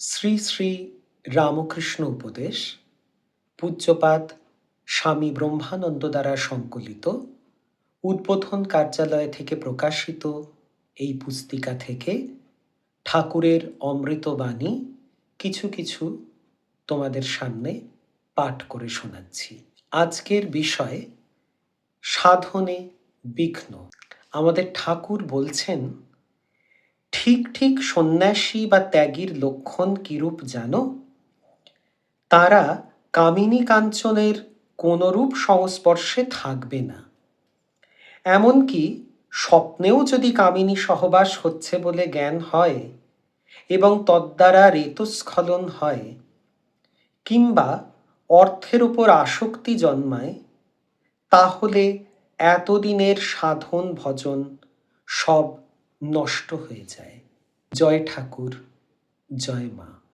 শ্রী শ্রী রামকৃষ্ণ উপদেশ পূজ্যপাত স্বামী ব্রহ্মানন্দ দ্বারা সংকলিত, উদ্বোধন কার্যালয় থেকে প্রকাশিত এই পুস্তিকা থেকে ঠাকুরের অমৃতবাণী কিছু কিছু তোমাদের সামনে পাঠ করে শোনাচ্ছি। আজকের বিষয়, সাধনে বিঘ্ন। আমাদের ঠাকুর বলছেন ঠিক ঠিক সন্ন্যাসী বা ত্যাগীর লক্ষণ কিরূপ জানো? তারা কামিনী কাঞ্চনের কোনরূপ সংস্পর্শে থাকবে না। এমনকি স্বপ্নেও যদি কামিনী সহবাস হচ্ছে বলে জ্ঞান হয় এবং তদ্বারা রেতস্খলন হয়, কিংবা অর্থের উপর আসক্তি জন্মায়, তাহলে এতদিনের সাধন ভজন সব নষ্ট হয়ে যায়। জয় ঠাকুর জয় মা।